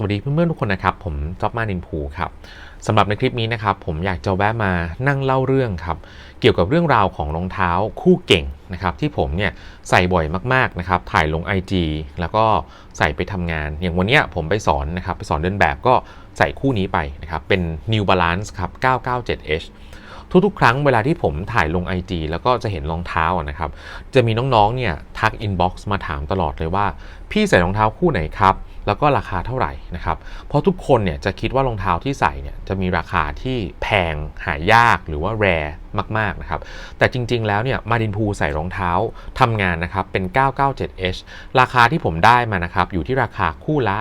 สวัสดีเพื่อนๆทุกคนนะครับ ผมจ๊อบมานินภูครับสำหรับในคลิปนี้นะครับ ผมอยากจะแวะมานั่งเล่าเรื่องครับ เกี่ยวกับเรื่องราวของรองเท้าคู่เก่งนะครับ ที่ผมเนี่ยใส่บ่อยมากๆนะครับ ถ่ายลง IG แล้วก็ใส่ไปทำงาน อย่างวันนี้ผมไปสอนนะครับ ไปสอนเดินแบบก็ใส่คู่นี้ไปนะครับ เป็น New Balance ครับ 997H ทุกๆ ครั้งเวลาที่ผมถ่ายลง IG แล้วก็จะเห็นรองเท้าอะนะครับ จะมีน้องๆ เนี่ยทักอินบ็อกซ์มาถามตลอดเลยว่า พี่ใส่รองเท้าคู่ไหนครับ แล้วก็ราคาเท่าไหร่นะครับ เพราะทุกคนเนี่ยจะคิดว่ารองเท้าที่ใส่เนี่ยจะมีราคาที่แพงหายากหรือว่าแรมากๆนะครับ แต่จริง ๆ แล้วเนี่ยมาดินพูใส่รองเท้าทำงานนะครับเป็น 997H ราคาที่ผมได้มานะครับอยู่ที่ราคาคู่ละ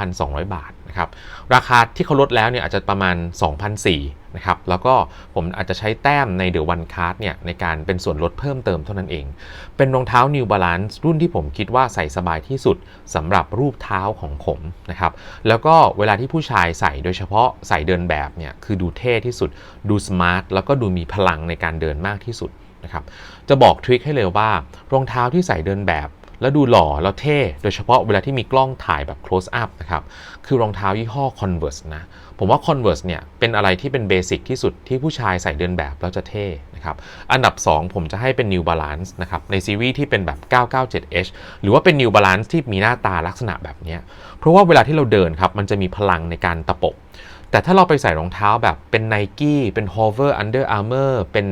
2,200 บาทนะครับราคาที่เขาลดแล้วเนี่ยอาจจะประมาณ2,400นะครับแล้วก็ผมอาจจะใช้แต้มในเด e วันค a r d เนี่ยในการเป็นส่วนลดเพิ่มเติมเท่านั้นเอง เป็นรองเท้า New Balance รุ่นที่ผมคิดว่าใส่สบายที่สุดสำหรับรูปเท้าของผมนะครับแล้วก็เวลาที่ผู้ชายใส่โดยเฉพาะใส่เดินแบบเนี่ยคือดูเท่ที่สุดดูสมาร์ทแล้วก็ดูมีพลังลังในการเดินมากที่สุดนะครับ จะบอกทริคให้เลยว่ารองเท้าที่ใส่เดินแบบ แล้วดูหล่อแล้วเท่ โดยเฉพาะเวลาที่มีกล้องถ่ายแบบ close up นะครับ คือรองเท้ายี่ห้อ Converse นะ ผมว่า Converse เนี่ย เป็นอะไรที่เป็นเบสิกที่สุดที่ผู้ชายใส่เดินแบบแล้วจะเท่นะครับ อันดับ 2 ผมจะให้เป็น New Balance นะครับ ในซีรีส์ที่เป็นแบบ 997H หรือว่าเป็น New Balance ที่มีหน้าตาลักษณะแบบนี้ เพราะว่าเวลาที่เราเดินครับ มันจะมีพลังในการตะปบ แต่ถ้าเราไปใส่รองเท้าแบบเป็น Nike เป็น Hover Under Armour เป็น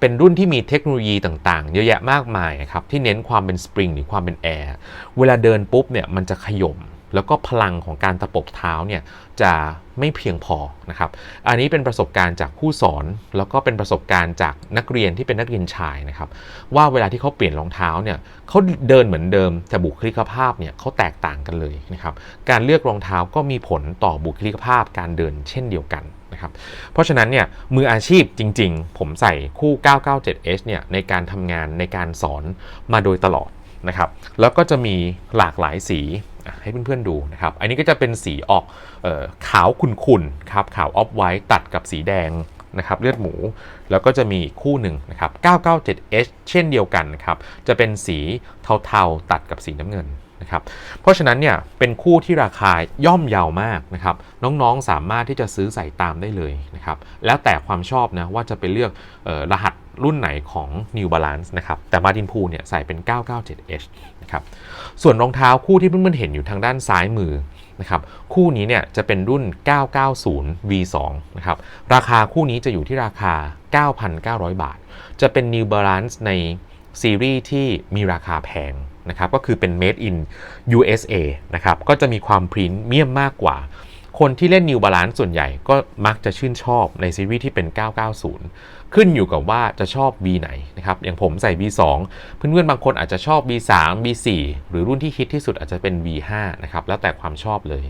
เป็นรุ่นที่มีเทคโนโลยีต่างๆ เยอะแยะมากมายครับที่เน้นความเป็นสปริงหรือความเป็นแอร์เวลาเดินปุ๊บเนี่ยมันจะขย่มแล้วก็พลังของการตะปบเท้าเนี่ย จะไม่เพียงพอนะครับ อันนี้เป็นประสบการณ์จากผู้สอนแล้วก็เป็นประสบการณ์จากนักเรียนที่เป็นนักเรียนชายนะครับ ว่าเวลาที่เขาเปลี่ยนรองเท้าเนี่ยเขาเดินเหมือนเดิมแต่บุคลิกภาพเนี่ยเขาแตกต่างกันเลยนะครับ การเลือกรองเท้าก็มีผลต่อบุคลิกภาพการเดินเช่นเดียวกันนะครับ เพราะฉะนั้นเนี่ยมืออาชีพจริง ๆ ผมใส่คู่ 997H เนี่ยในการทำงานในการสอนมาโดยตลอดนะครับ แล้วก็จะมีหลากหลายสี ให้เพื่อนๆดูนะครับ อันนี้ก็จะเป็นสีออกออขาวขุ่นๆครับขาวออฟไวท์ตัดกับสีแดงนะครับเลือดหมู แล้วก็จะมีคู่หนึ่งนะครับ 997H เช่นเดียวกันครับ จะเป็นสีเทาๆตัดกับสีน้ำเงิน นะครับเพราะฉะนั้นเนี่ยเป็นคู่ที่ราคาย่อมเยาวมากนะครับน้องๆสามารถที่จะซื้อใส่ตามได้เลยนะครับแล้วแต่ความชอบนะว่าจะไปเลือกออรหัสรุ่นไหนของ New Balance นะครับแต่มาดินพูเนี่ยใส่เป็น 997H นะครับส่วนรองเท้าคู่ที่เพื่อนๆเห็นอยู่ทางด้านซ้ายมือนะครับคู่นี้เนี่ยจะเป็นรุ่น 990 V2 นะครับราคาคู่นี้จะอยู่ที่ราคา 9,900 บาท จะเป็น New Balance ในซีรีส์ที่มีราคาแพง นะครับก็คือเป็น made in USA นะครับก็จะมีความพรีเมียมมากกว่า คนที่เล่น New Balance ส่วนใหญ่ก็มักจะชื่นชอบในซีรีส์ที่เป็น 990 ขึ้นอยู่กับว่าจะชอบ B ไหนนะครับอย่างผมใส่ B2 เพื่อนๆบางคนอาจจะชอบ B3 B4 หรือรุ่นที่ฮิตที่สุดอาจจะเป็น V5 นะครับแล้วแต่ความชอบเลย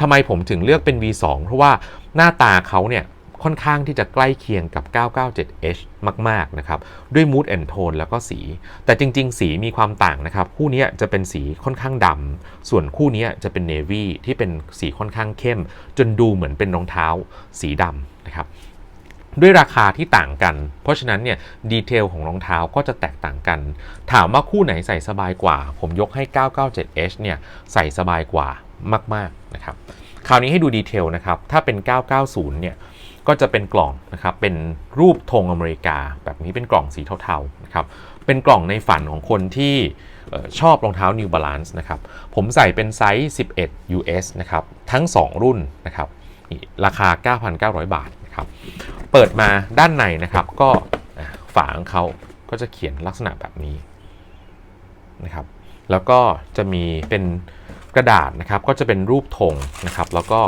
ทำไมผมถึงเลือกเป็น V2 เพราะว่าหน้าตาเขาเนี่ย ค่อนข้างที่จะใกล้เคียงกับ 997H มาก ๆ นะครับ ด้วย mood and tone แล้วก็สี แต่จริง ๆ สีมีความต่างนะครับ คู่นี้จะเป็นสีค่อนข้างดำ ส่วนคู่นี้จะเป็น navy ที่เป็นสีค่อนข้างเข้ม จนดูเหมือนเป็นรองเท้าสีดำนะครับด้วยราคาที่ต่างกัน เพราะฉะนั้นเนี่ยดีเทลของรองเท้าก็จะแตกต่างกัน ถามว่าคู่ไหนใส่สบายกว่า ผมยกให้ 997H เนี่ยใส่สบายกว่า มาก ๆ นะครับ คราวนี้ให้ดูดีเทลนะครับ ถ้าเป็น 990 เนี่ย ก็จะเป็นกล่องนะครับเป็นรูปธงอเมริกา แบบนี้เป็นกล่องสีเทาๆนะครับเป็นกล่องในฝันของคนที่ชอบรองเท้า New Balance นะครับผมใส่เป็นไซส์ 11 US นะครับทั้ง 2 รุ่นนะครับนี่ราคา 9,900 บาทนะครับเปิดมาด้านในนะครับก็ฝาของเขาก็จะเขียนลักษณะแบบนี้นะครับแล้วก็จะมีเป็นกระดาษนะครับก็จะเป็นรูปธงนะครับแล้วก็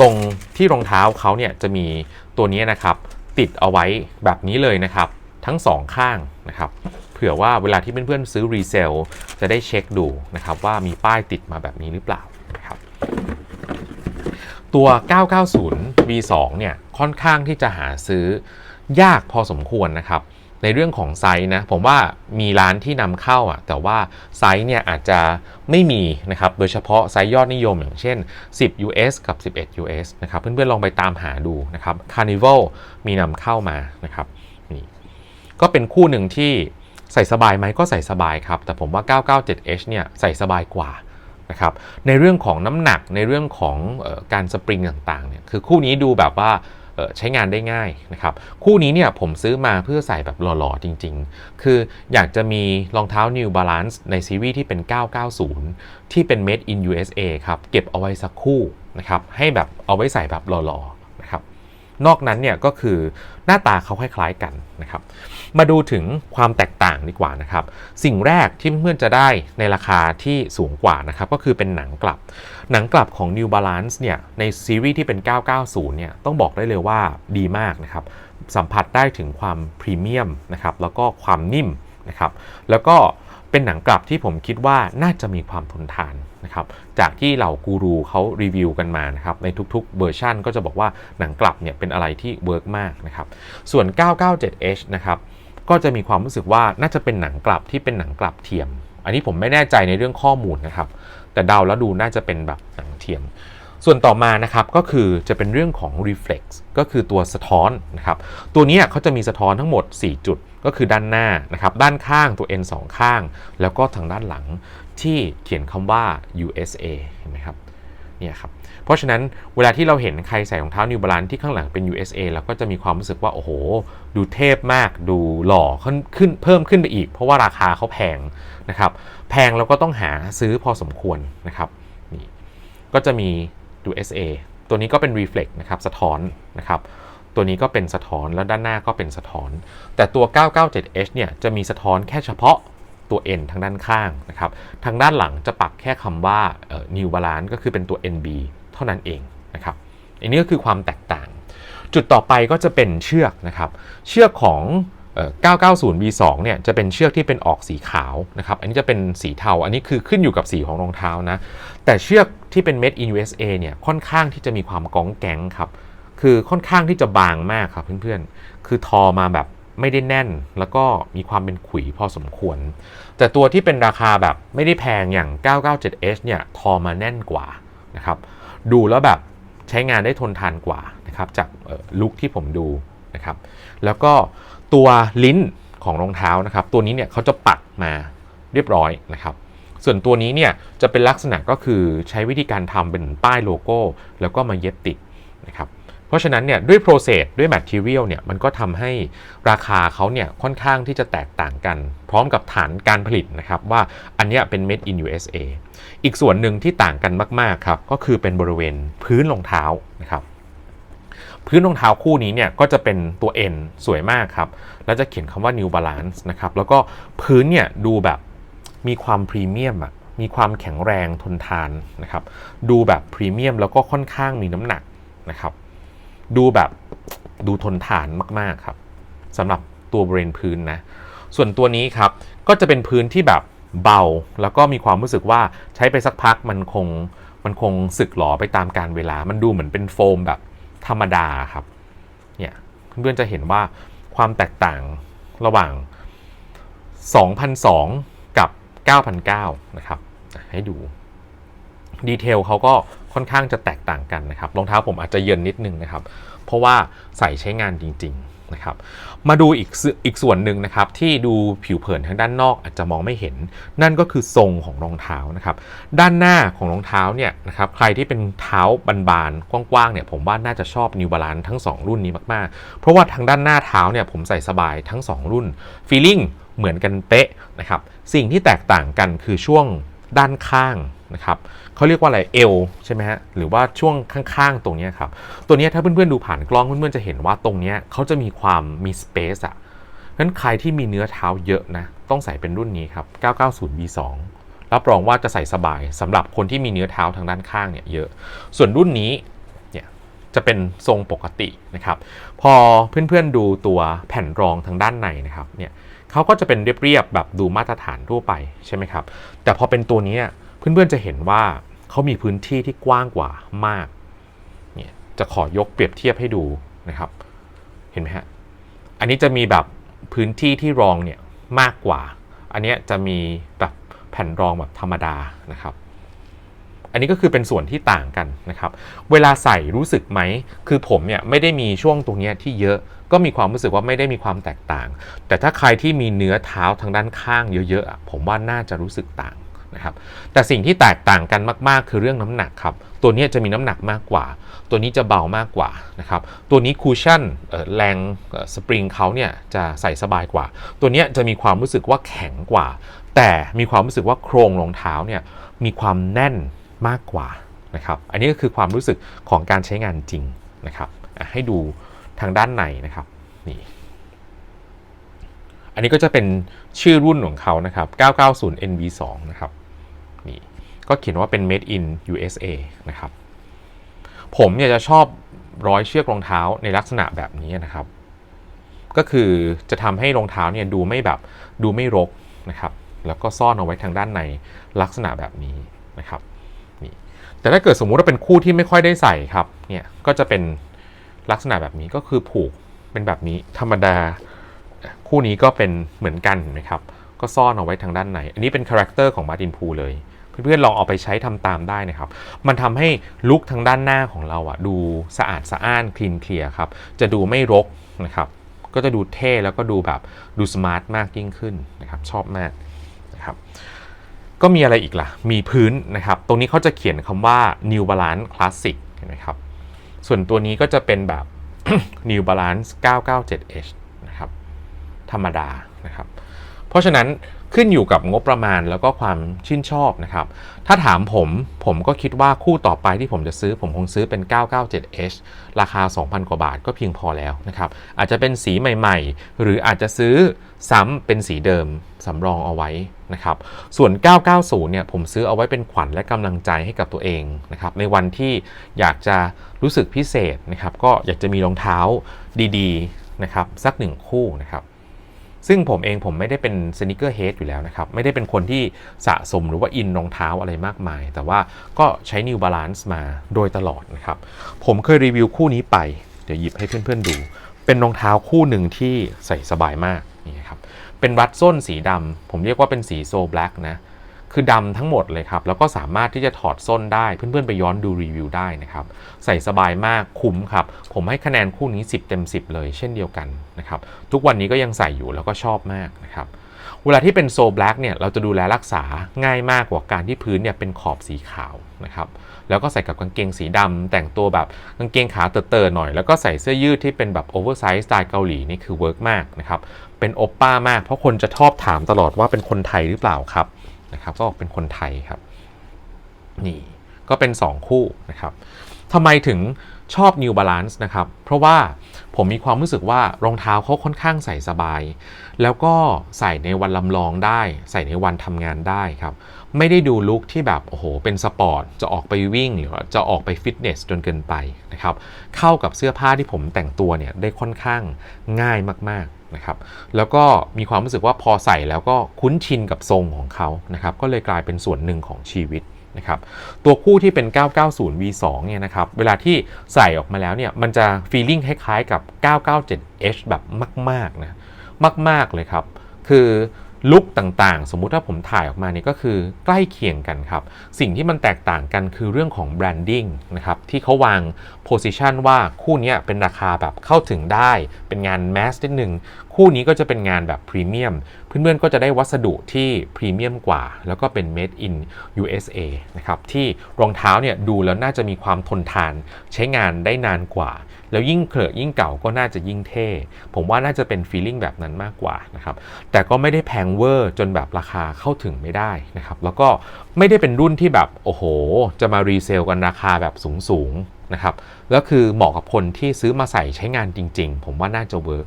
ตรงที่รองเท้าเขาเนี่ยจะมี ตัวนี้นะครับติดเอาไว้แบบนี้เลยนะครับทั้งสองข้างนะครับเผื่อว่าเวลาที่เพื่อนๆซื้อรีเซลจะได้เช็คดูนะครับว่ามีป้ายติดมาแบบนี้หรือเปล่านะครับตัว 990 V2 เนี่ยค่อนข้างที่จะหาซื้อยากพอสมควรนะครับ ในเรื่องของไซส์นะผมว่ามีร้านที่นำเข้าอะแต่ว่าไซส์เนี่ยอาจจะไม่มีนะครับโดยเฉพาะไซส์ยอดนิยมอย่างเช่น 10 US กับ 11 US นะครับเพื่อนๆลองไปตามหาดูนะครับ Carnival มีนำเข้ามานะครับนี่ก็เป็นคู่หนึ่งที่ใส่สบายไหมก็ใส่สบายครับ แต่ผมว่า 997H เนี่ยใส่สบายกว่านะครับในเรื่องของน้ำหนักในเรื่องของออการสปริงต่างๆเนี่ยคือคู่นี้ดูแบบว่า ใช้งานได้ง่ายนะครับ คู่นี้เนี่ยผมซื้อมาเพื่อใส่แบบหล่อๆ จริงๆ คืออยากจะมีรองเท้า New Balance ในซีรีส์ที่เป็น 990 ที่เป็น made in USA ครับ เก็บเอาไว้สักคู่นะครับ ให้แบบเอาไว้ใส่แบบหล่อๆ นะครับ นอกนั้นเนี่ยก็คือหน้าตาเขาคล้ายๆกันนะครับ มาดูถึงความแตกต่างดีกว่านะครับ สิ่งแรกที่เพื่อนๆจะได้ในราคาที่สูงกว่านะครับ ก็คือเป็นหนังกลับ หนังกลับของ New Balance เนี่ยในซีรีส์ที่เป็น 990 เนี่ยต้องบอกได้เลยว่าดีมากนะครับ สัมผัสได้ถึงความพรีเมียมนะครับแล้วก็ความนิ่มนะครับแล้วก็เป็นหนังกลับที่ผมคิดว่าน่าจะมีความทนทานนะครับจากที่เหล่ากูรูเขารีวิวกันมานะครับในทุกๆเวอร์ชันก็จะบอกว่าหนังกลับเนี่ยเป็นอะไรที่เวิร์กมากนะครับส่วน 997H นะครับก็จะมีความรู้สึกว่าน่าจะเป็นหนังกลับที่เป็นหนังกลับเทียม อันนี้ผมไม่แน่ใจในเรื่องข้อมูลนะครับ แต่เดาแล้วดูน่าจะเป็นแบบหนังเทียม ส่วนต่อมานะครับก็คือจะเป็นเรื่องของ reflex ก็คือตัวสะท้อนนะครับตัวนี้เขาจะมีสะท้อนทั้งหมด 4 จุดก็คือด้านหน้านะครับด้านข้างตัว N 2 ข้าง แล้วก็ทางด้านหลังที่เขียนคำว่า USA เห็นไหมครับ เนี่ยครับเพราะฉะนั้นเวลาที่เราเห็นใครใส่รองเท้า New Balance ที่ข้างหลังเป็น USA เราก็จะมีความรู้สึกว่า โอ้โห ดูเทพมากดูหล่อขึ้นขึ้นเพิ่มขึ้นไปอีก เพราะว่าราคาเขาแพงนะครับแพงเราก็ต้องหาซื้อพอสมควรนะครับนี่ก็จะมี USA ตัวนี้ก็เป็น reflect นะครับสะท้อนนะครับตัวนี้ก็เป็นสะท้อนแล้วด้านหน้าก็เป็นสะท้อน แต่ตัว 997H เนี่ยจะมีสะท้อนแค่เฉพาะ ตัว N ทางด้านข้างนะครับ ทางด้านหลังจะปักแค่คำว่า New Balance ก็คือเป็นตัว NB เท่านั้นเองนะครับ อันนี้ก็คือความแตกต่าง จุดต่อไปก็จะเป็นเชือกนะครับ เชือกของ 990 V2 เนี่ยจะเป็นเชือกที่เป็นออกสีขาวนะครับ อันนี้จะเป็นสีเทา อันนี้คือขึ้นอยู่กับสีของรองเท้านะ แต่เชือกที่เป็น Made in USA เนี่ยค่อนข้างที่จะมีความก้องแก๊งครับ คือค่อนข้างที่จะบางมากครับเพื่อนๆ คือทอมาแบบ ไม่ได้แน่น แล้วก็มีความเป็นขุยพอสมควร แต่ตัวที่เป็นราคาแบบไม่ได้แพงอย่าง 997H เนี่ยทอมาแน่นกว่านะครับดูแล้วแบบใช้งานได้ทนทานกว่านะครับจากลุคที่ผมดูนะครับแล้วก็ตัวลิ้นของรองเท้านะครับตัวนี้เนี่ยเขาจะปักมาเรียบร้อยนะครับส่วนตัวนี้เนี่ยจะเป็นลักษณะก็คือใช้วิธีการทำเป็นป้ายโลโก้ แล้วก็มาเย็บติดนะครับ เพราะฉะนั้นเนี่ยด้วย process ด้วย material เนี่ยมันก็ทำให้ราคาเขาเนี่ยค่อนข้างที่จะแตกต่างกัน พร้อมกับฐานการผลิตนะครับว่าอันนี้เป็น made in USA อีกส่วนหนึ่งที่ต่างกันมากๆครับก็คือเป็นบริเวณพื้นรองเท้านะครับพื้นรองเท้าคู่นี้เนี่ยก็จะเป็นตัว N สวยมากครับ แล้วจะเขียนคำว่า New Balance นะครับ แล้วก็พื้นเนี่ยดูแบบมีความพรีเมียมอะมีความแข็งแรงทนทานนะครับ ดูแบบพรีเมียมแล้วก็ค่อนข้างมีน้ำหนักนะครับ ดูแบบดูทนทานมากๆครับสำหรับตัวบริเวณพื้นนะ ส่วนตัวนี้ครับก็จะเป็นพื้นที่แบบเบา แล้วก็มีความรู้สึกว่าใช้ไปสักพักมันคงมันคงสึกหลอไปตามการเวลา มันดูเหมือนเป็นโฟมแบบธรรมดาครับเนี่ยเพื่อนๆจะเห็นว่าความแตกต่างระหว่าง 2,002 กับ 9,009นะครับให้ดู ดีเทลเขาก็ค่อนข้างจะแตกต่างกันนะครับรองเท้าผมอาจจะเยินนิดนึงนะครับ เพราะว่าใส่ใช้งานจริงๆนะครับมาดูอีกส่อีกส่วนหนึ่งนะครับที่ดูผิวเผินทางด้านนอกอาจจะมองไม่เห็น นั่นก็คือทรงของรองเท้านะครับด้านหน้าของรองเท้าเนี่ยนะครับใครที่เป็นเท้าบานๆกว้างๆเนี่ยผมว่าน่าจะชอบ New Balance ทั้ง 2 รุ่นนี้มากๆ เพราะว่าทางด้านหน้าเท้าเนี่ยผมใส่สบายทั้ง 2 รุ่น feeling เหมือนกันเป๊ะนะครับสิ่งที่แตกต่างกันคือช่วงด้านข้างนะครับ เขาเรียกว่าอะไรเอวใช่ไหมฮะหรือว่าช่วงข้างๆ ตรงนี้ครับ ตัวนี้ถ้าเพื่อนๆดูผ่านกล้องเพื่อนๆจะเห็นว่าตรงนี้เขาจะมีความมีสเปซอะงั้นใครที่มีเนื้อเท้าเยอะนะ ต้องใส่เป็นรุ่นนี้ครับ 990 V2 รับรองว่าจะใส่สบายสำหรับคนที่มีเนื้อเท้าทางด้านข้างเนี่ยเยอะ ส่วนรุ่นนี้เนี่ยจะเป็นทรงปกตินะครับ พอเพื่อนๆดูตัวแผ่นรองทางด้านในนะครับเนี่ยเขาก็จะเป็นเรียบๆแบบดูมาตรฐานทั่วไปใช่ไหมครับ แต่พอเป็นตัวนี้ เพื่อนๆจะเห็นว่าเขามีพื้นที่ที่กว้างกว่ามากเนี่ยจะขอยกเปรียบเทียบให้ดูนะครับ เห็นไหมฮะ อันนี้จะมีแบบพื้นที่ที่รองเนี่ยมากกว่า อันนี้จะมีแบบแผ่นรองแบบธรรมดานะครับ อันนี้ก็คือเป็นส่วนที่ต่างกันนะครับ เวลาใส่รู้สึกไหม คือผมเนี่ยไม่ได้มีช่วงตรงนี้ที่เยอะ ก็มีความรู้สึกว่าไม่ได้มีความแตกต่าง แต่ถ้าใครที่มีเนื้อเท้าทางด้านข้างเยอะๆ ผมว่าน่าจะรู้สึกต่าง นะครับแต่สิ่งที่แตกต่างกันมาก ๆ คือเรื่องน้ำหนักครับ ตัวนี้จะมีน้ำหนักมากกว่า ตัวนี้จะเบามากกว่านะครับตัวนี้คูชั่นแรงสปริงเขาเนี่ยจะใส่สบายกว่า ตัวนี้จะมีความรู้สึกว่าแข็งกว่า แต่มีความรู้สึกว่าโครงรองเท้าเนี่ยมีความแน่นมากกว่านะครับอันนี้ก็คือความรู้สึกของการใช้งานจริงนะครับให้ดูทางด้านในนะครับนี่อันนี้ก็จะเป็น ชื่อรุ่นของเขานะครับ 990 NV2 นะครับ นี่ ก็เขียนว่าเป็น made in USA นะครับ ผมเนี่ยจะชอบร้อยเชือกรองเท้าในลักษณะแบบนี้นะครับ ก็คือจะทำให้รองเท้าเนี่ยดูไม่แบบดูไม่รกนะครับ แล้วก็ซ่อนเอาไว้ทางด้านในลักษณะแบบนี้นะครับ นี่ แต่ถ้าเกิดสมมุติว่าเป็นคู่ที่ไม่ค่อยได้ใส่ครับ เนี่ย ก็จะเป็นลักษณะแบบนี้ก็คือผูกเป็นแบบนี้ธรรมดา คู่นี้ก็เป็นเหมือนกันเห็นไหมครับ ก็ซ่อนเอาไว้ทางด้านใน อันนี้เป็นคาแรคเตอร์ของมาตินพูเลย เพื่อนๆลองเอาไปใช้ทำตามได้นะครับ มันทำให้ลุคทางด้านหน้าของเราอะดูสะอาดสะอ้านคลีนเคลียร์ครับ จะดูไม่รกนะครับ ก็จะดูเท่แล้วก็ดูแบบดูสมาร์ทมากยิ่งขึ้นนะครับ ชอบมากนะครับก็มีอะไรอีกล่ะ มีพื้นนะครับ ตรงนี้เขาจะเขียนคำว่า New Balance Classic เห็นไหมครับ ส่วนตัวนี้ก็จะเป็นแบบ New Balance 997H ธรรมดานะครับ เพราะฉะนั้นขึ้นอยู่กับงบประมาณแล้วก็ความชื่นชอบนะครับ ถ้าถามผมผมก็คิดว่าคู่ต่อไปที่ผมจะซื้อผมคงซื้อเป็น 997H ราคา 2,000 กว่าบาทก็เพียงพอแล้วนะครับ อาจจะเป็นสีใหม่ๆ หรืออาจจะซื้อซ้ำเป็นสีเดิมสำรองเอาไว้นะครับ ส่วน 990 เนี่ยผมซื้อเอาไว้เป็นขวัญและกำลังใจให้กับตัวเองนะครับ ในวันที่อยากจะรู้สึกพิเศษนะครับ ก็อยากจะมีรองเท้าดีๆนะครับสักหนึ่งคู่นะครับ ซึ่งผมเองผมไม่ได้เป็นสนิเกอร์เฮดอยู่แล้วนะครับ ไม่ได้เป็นคนที่สะสมหรือว่าอินรองเท้าอะไรมากมาย แต่ว่าก็ใช้ New Balance มาโดยตลอดนะครับ ผมเคยรีวิวคู่นี้ไป เดี๋ยวหยิบให้เพื่อนๆดู เป็นรองเท้าคู่หนึ่งที่ใส่สบายมากนี่ครับ เป็นรัดส้นสีดำผมเรียกว่าเป็นสีโซแบล็กนะ คือดำทั้งหมดเลยครับ แล้วก็สามารถที่จะถอดส้นได้ เพื่อนๆไปย้อนดูรีวิวได้นะครับ ใส่สบายมากคุ้มครับ ผมให้คะแนนคู่นี้ 10 เต็ม 10 เลยเช่นเดียวกันนะครับ ทุกวันนี้ก็ยังใส่อยู่แล้วก็ชอบมากนะครับเวลาที่เป็นโซแบล็กเนี่ยเราจะดูแลรักษาง่ายมากกว่าการที่พื้นเนี่ยเป็นขอบสีขาวนะครับแล้วก็ใส่กับกางเกงสีดำแต่งตัวแบบกางเกงขาเตอๆหน่อย แล้วก็ใส่เสื้อยืดที่เป็นแบบโอเวอร์ไซส์สไตล์เกาหลีนี่คือเวิร์กมากนะครับเป็นโอปป้ามากเพราะคนจะชอบถามตลอดว่าเป็นคนไทยหรือเปล่าครับ นะครับก็บอกเป็นคนไทยครับนี่ก็เป็น 2 คู่นะครับทำไมถึงชอบ New Balance นะครับ เพราะว่าผมมีความรู้สึกว่ารองเท้าเขาค่อนข้างใส่สบาย แล้วก็ใส่ในวันลำลองได้ ใส่ในวันทำงานได้ครับ ไม่ได้ดูลุคที่แบบ โอ้โห เป็นสปอร์ต จะออกไปวิ่ง หรือว่าจะออกไปฟิตเนสจนเกินไปนะครับ เข้ากับเสื้อผ้าที่ผมแต่งตัวเนี่ย ได้ค่อนข้างง่ายมาก นะครับแล้วก็มีความรู้สึกว่าพอใส่แล้วก็คุ้นชินกับทรงของเขานะครับก็เลยกลายเป็นส่วนหนึ่งของชีวิตนะครับตัวคู่ที่เป็น 990 V2 เนี่ยนะครับเวลาที่ใส่ออกมาแล้วเนี่ยมันจะฟีลลิ่งคล้ายๆกับ 997H แบบมากๆนะมาก ๆ เลยครับ คือ ลุคต่างๆ สมมุติถ้าผมถ่ายออกมาเนี่ยก็คือใกล้เคียงกันครับ สิ่งที่มันแตกต่างกันคือเรื่องของแบรนดิ้งนะครับที่เขาวางโพสิชันว่าคู่นี้เป็นราคาแบบเข้าถึงได้ เป็นงานแมสนิดหนึ่งคู่นี้ก็จะเป็นงานแบบพรีเมียมเพื่อนๆก็จะได้วัสดุที่พรีเมียมกว่า แล้วก็เป็น made in USA นะครับที่รองเท้าเนี่ยดูแล้วน่าจะมีความทนทานใช้งานได้นานกว่า แล้วยิ่งเคลอะยิ่งเก่าก็น่าจะยิ่งเท่ ผมว่าน่าจะเป็นฟีลลิ่งแบบนั้นมากกว่านะครับแต่ก็ไม่ได้แพงเวอร์จนแบบราคาเข้าถึงไม่ได้นะครับแล้วก็ไม่ได้เป็นรุ่นที่แบบโอ้โห จะมารีเซลกันราคาแบบสูงๆนะครับแล้วคือเหมาะกับคนที่ซื้อมาใส่ใช้งานจริง ๆ ผมว่าน่าจะเวิร์ก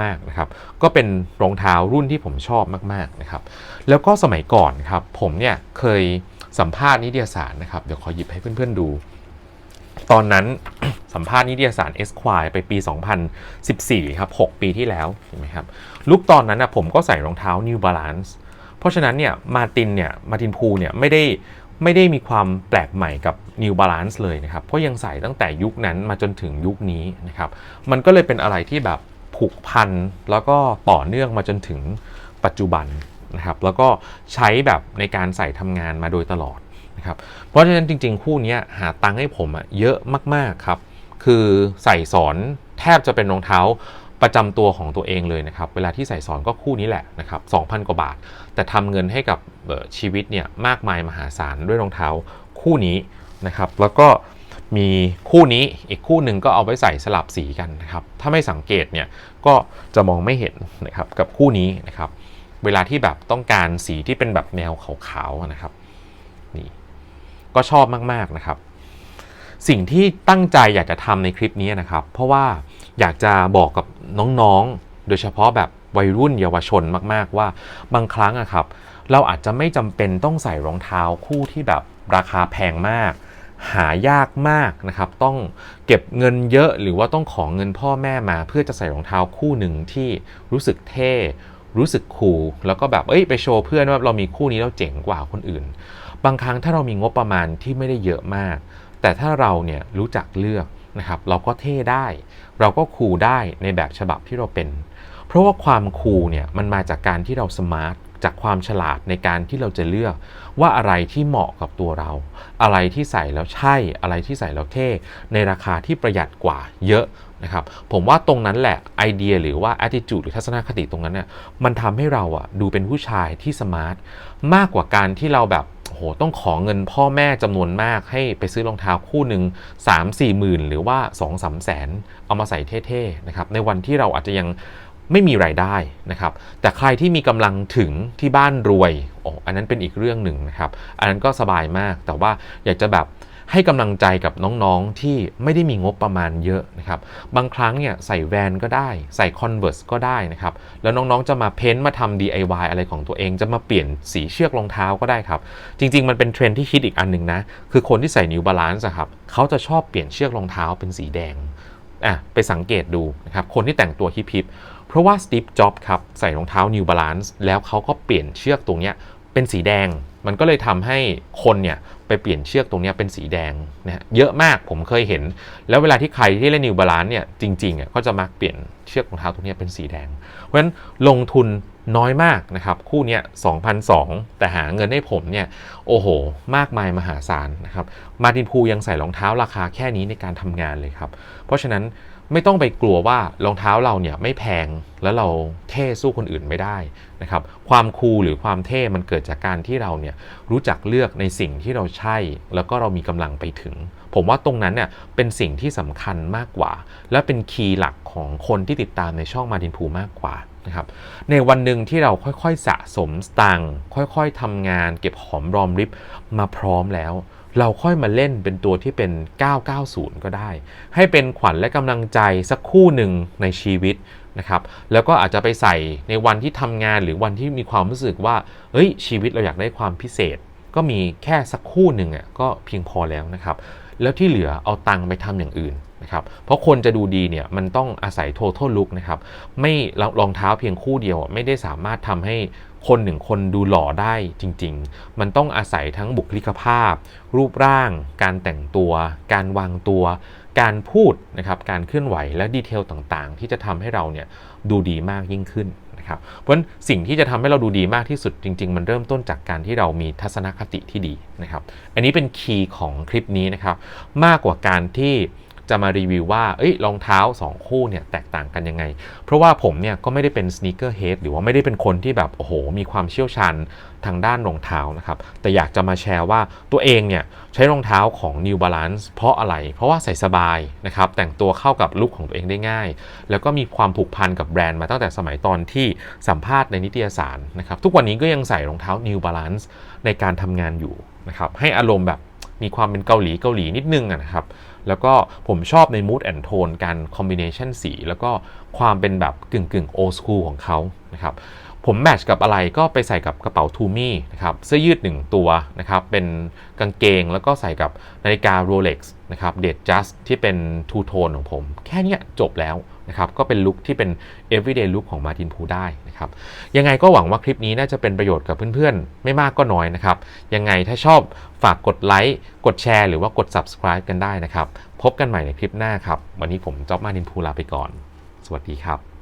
มากๆนะครับก็เป็นรองเท้ารุ่นที่ผมชอบมากๆนะครับแล้วก็สมัยก่อนครับผมเนี่ยเคยสัมภาษณ์นิตยสารนะครับ เดี๋ยวขอหยิบให้เพื่อนๆดู ตอนนั้นสัมภาษณ์นิตยสาร Esquire ไปปี 2014 ครับ 6 ปีที่แล้วเห็นไหมครับลุกตอนนั้นนะผมก็ใส่รองเท้า New Balance เพราะฉะนั้นเนี่ยมาตินเนี่ยมาตินพูเนี่ยไม่ได้ไม่ได้มีความแปลกใหม่กับ New Balance เลยนะครับ เพราะยังใส่ตั้งแต่ยุคนั้นมาจนถึงยุคนี้นะครับ มันก็เลยเป็นอะไรที่แบบผูกพันแล้วก็ต่อเนื่องมาจนถึงปัจจุบัน นะครับแล้วก็ใช้แบบในการใส่ทำงานมาโดยตลอดนะครับเพราะฉะนั้นจริง ๆ คู่นี้หาตังค์ให้ผมอะเยอะมากๆครับ คือใส่สอนแทบจะเป็นรองเท้าประจำตัวของตัวเองเลยนะครับ เวลาที่ใส่สอนก็คู่นี้แหละนะครับ2,000 กว่าบาท แต่ทำเงินให้กับชีวิตเนี่ยมากมายมหาศาลด้วยรองเท้าคู่นี้นะครับ แล้วก็มีคู่นี้อีกคู่หนึ่งก็เอาไว้ใส่สลับสีกันนะครับ ถ้าไม่สังเกตเนี่ยก็จะมองไม่เห็นนะครับกับคู่นี้นะครับ เวลาที่แบบต้องการสีที่เป็นแบบแนวขาวๆนะครับนี่ก็ชอบมากๆนะครับ สิ่งที่ตั้งใจอยากจะทำในคลิปนี้นะครับ เพราะว่าอยากจะบอกกับน้องๆ โดยเฉพาะแบบวัยรุ่นเยาวชนมากๆว่าบางครั้งอะครับ เราอาจจะไม่จำเป็นต้องใส่รองเท้าคู่ที่แบบราคาแพงมาก หายากมากนะครับ ต้องเก็บเงินเยอะหรือว่าต้องขอเงินพ่อแม่มา เพื่อจะใส่รองเท้าคู่หนึ่งที่รู้สึกเท่ รู้สึกคูลแล้วก็แบบเอ้ยไปโชว์เพื่อนว่าเรามีคู่นี้เราเจ๋งกว่าคนอื่น บางครั้งถ้าเรามีงบประมาณที่ไม่ได้เยอะมาก แต่ถ้าเราเนี่ยรู้จักเลือกนะครับเราก็เท่ได้ เราก็คูลได้ในแบบฉบับที่เราเป็น เพราะว่าความคูลเนี่ยมันมาจากการที่เราสมาร์ทจากความฉลาดในการที่เราจะเลือกว่าอะไรที่เหมาะกับตัวเรา อะไรที่ใส่แล้วใช่อะไรที่ใส่แล้วเท่ ในราคาที่ประหยัดกว่าเยอะ นะครับผมว่าตรงนั้นแหละไอเดียหรือว่า attitude หรือทัศนคติตรงนั้นเนี่ยมันทำให้เราอะดูเป็นผู้ชายที่สมาร์ทมากกว่าการที่เราแบบโหต้องขอเงินพ่อแม่จำนวนมากให้ไปซื้อรองเท้าคู่หนึ่ง3 4หมื่นหรือว่า 2 3แสนเอามาใส่เท่ๆนะครับในวันที่เราอาจจะยังไม่มีรายได้นะครับ แต่ใครที่มีกำลังถึงที่บ้านรวยโอ้อันนั้นเป็นอีกเรื่องหนึ่งนะครับ อันนั้นก็สบายมากแต่ว่าอยากจะแบบ ให้กำลังใจกับน้องๆที่ไม่ได้มีงบประมาณเยอะนะครับ บางครั้งเนี่ยใส่แวนก็ได้ใส่ Converse ก็ได้นะครับ แล้วน้องๆจะมาเพ้นท์มาทำ DIY อะไรของตัวเอง จะมาเปลี่ยนสีเชือกรองเท้าก็ได้ครับ จริงๆ มันเป็นเทรนด์ที่คิดอีกอันหนึ่งนะ คือคนที่ใส่ New Balance ครับเขาจะชอบเปลี่ยนเชือกรองเท้าเป็นสีแดงอะไปสังเกตดูนะครับคนที่แต่งตัวฮิปฮิปเพราะว่าสตีฟจ็อบครับใส่รองเท้า New Balance แล้วเขาก็เปลี่ยนเชือกตรงเนี้ยเป็นสีแดง มันก็เลยทำให้คนเนี่ยไปเปลี่ยนเชือกตรงนี้เป็นสีแดงนะฮะเยอะมากผมเคยเห็น แล้วเวลาที่ใครที่เล่น New Balance เนี่ยจริงๆอะก็จะมักเปลี่ยนเชือกรองเท้าตรงนี้เป็นสีแดง เพราะฉะนั้นลงทุนน้อยมากนะครับ คู่เนี้ย2,002 แต่หาเงินให้ผมเนี่ยโอ้โห มากมายมหาศาลนะครับมาตินพูยังใส่รองเท้าราคาแค่นี้ในการทำงานเลยครับ เพราะฉะนั้น ไม่ต้องไปกลัวว่ารองเท้าเราเนี่ยไม่แพงแล้วเราเท่สู้คนอื่นไม่ได้นะครับ ความคูลหรือความเท่มันเกิดจากการที่เราเนี่ยรู้จักเลือกในสิ่งที่เราใช่ แล้วก็เรามีกำลังไปถึง ผมว่าตรงนั้นเนี่ยเป็นสิ่งที่สำคัญมากกว่า และเป็นคีย์หลักของคนที่ติดตามในช่องมาดินพูมากกว่านะครับในวันหนึ่งที่เราค่อยๆสะสมสตังค์ค่อยๆทำงาน เก็บหอมรอมริบมาพร้อมแล้ว เราค่อยมาเล่นเป็นตัวที่เป็น 990 ก็ได้ ให้เป็นขวัญและกำลังใจสักคู่หนึ่งในชีวิตนะครับ แล้วก็อาจจะไปใส่ในวันที่ทำงานหรือวันที่มีความรู้สึกว่า เฮ้ย ชีวิตเราอยากได้ความพิเศษ ก็มีแค่สักคู่หนึ่งอะก็เพียงพอแล้วนะครับ แล้วที่เหลือเอาตังค์ไปทำอย่างอื่นนะครับ เพราะคนจะดูดีเนี่ยมันต้องอาศัย total look นะครับ ไม่รองเท้าเพียงคู่เดียวไม่ได้สามารถทำให้ คนหนึ่งคนดูหล่อได้จริง ๆ มันต้องอาศัยทั้งบุคลิกภาพ รูปร่าง การแต่งตัว การวางตัว การพูดนะครับ การเคลื่อนไหวและดีเทลต่างๆ ที่จะทำให้เราเนี่ยดูดีมากยิ่งขึ้นนะครับ เพราะฉะนั้นสิ่งที่จะทำให้เราดูดีมากที่สุดจริง ๆ มันเริ่มต้นจากการที่เรามีทัศนคติที่ดีนะครับ อันนี้เป็นคีย์ของคลิปนี้นะครับ มากกว่าการที่ จะมารีวิวว่าเอ้ยรองเท้า 2 คู่เนี่ยแตกต่างกันยังไง เพราะว่าผมเนี่ยก็ไม่ได้เป็นสเนคเกอร์เฮดหรือว่าไม่ได้เป็นคนที่แบบโอ้โห มีความเชี่ยวชาญทางด้านรองเท้านะครับ แต่อยากจะมาแชร์ว่าตัวเองเนี่ยใช้รองเท้าของ New Balance เพราะอะไร เพราะว่าใส่สบายนะครับ แต่งตัวเข้ากับลุคของตัวเองได้ง่าย แล้วก็มีความผูกพันกับแบรนด์มาตั้งแต่สมัยตอนที่สัมภาษณ์ในนิตยสารนะครับ ทุกวันนี้ก็ยังใส่รองเท้า New Balance ในการทำงานอยู่นะครับ ให้อารมณ์แบบมีความเป็นเกาหลีเกาหลีนิดนึงนะครับ แล้วก็ผมชอบใน mood and tone การคอมบิเนชันสี แล้วก็ความเป็นแบบกึ่งกึ่งโอสคูของเขานะครับผมแมทช์กับอะไรก็ไปใส่กับกระเป๋าทูมี่นะครับเสื้อยืด 1 ตัวนะครับเป็นกางเกงแล้วก็ใส่กับนาฬิกา Rolex นะครับเดดจัสที่เป็นทูโทนของผม แค่เนี้ยจบแล้ว นะครับก็เป็นลุคที่เป็น everyday look ของมาตินพูได้นะครับยังไงก็หวังว่าคลิปนี้น่าจะเป็นประโยชน์กับเพื่อนๆ ไม่มากก็น้อยนะครับยังไงถ้าชอบฝากกดไลค์กดแชร์หรือว่ากด subscribe กันได้นะครับ พบกันใหม่ในคลิปหน้าครับ วันนี้ผมจ๊อบมาตินพูลาไปก่อน สวัสดีครับ